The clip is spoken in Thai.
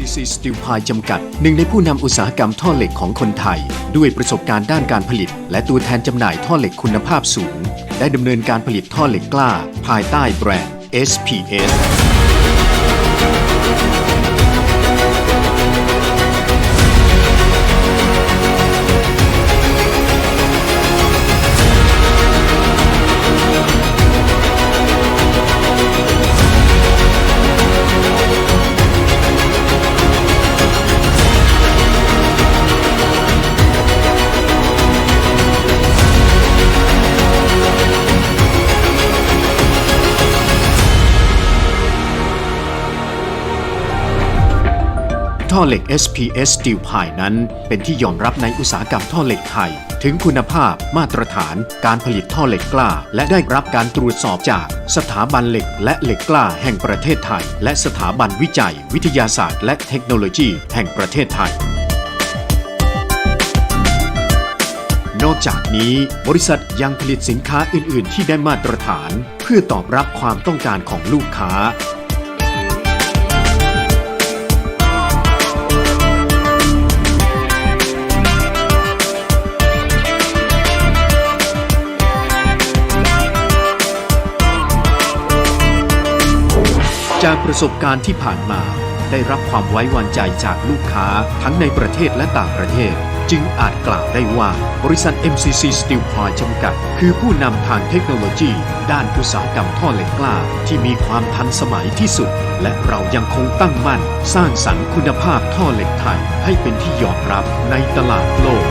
MCC Steel Pie จำกัด หนึ่งในผู้นำอุตสาหกรรมท่อเหล็กของคนไทย ด้วยประสบการณ์ด้านการผลิต และตัวแทนจำหน่ายท่อเหล็กคุณภาพสูง ได้ดำเนินการผลิตท่อเหล็กกล้า ภายใต้แบรนด์ SPS ท่อเหล็ก SPS Steel Pie นั้น เป็นที่ยอมรับในอุตสาหกรรมท่อเหล็กไทย ถึงคุณภาพมาตรฐานการผลิตท่อเหล็กกล้า และได้รับการตรวจสอบจากสถาบันเหล็กและเหล็กกล้าแห่งประเทศไทย และสถาบันวิจัย วิทยาศาสตร์ และเทคโนโลยีแห่งประเทศไทย นอกจากนี้บริษัทยังผลิตสินค้าอื่น ๆ ที่ได้มาตรฐาน เพื่อตอบรับความต้องการของลูกค้า จากประสบการณ์ที่ผ่านมาได้รับความไว้วางใจจากลูกค้าทั้งในประเทศและต่างประเทศ จึงอาจกล่าวได้ว่าบริษัท MCC Steel Ply จำกัด คือผู้นำทางเทคโนโลยี ด้านอุตสาหกรรมท่อเหล็กกล้า ที่มีความทันสมัยที่สุด และเรายังคงตั้งมั่น สร้างสรรค์คุณภาพท่อเหล็กไทย ให้เป็นที่ยอมรับในตลาดโลก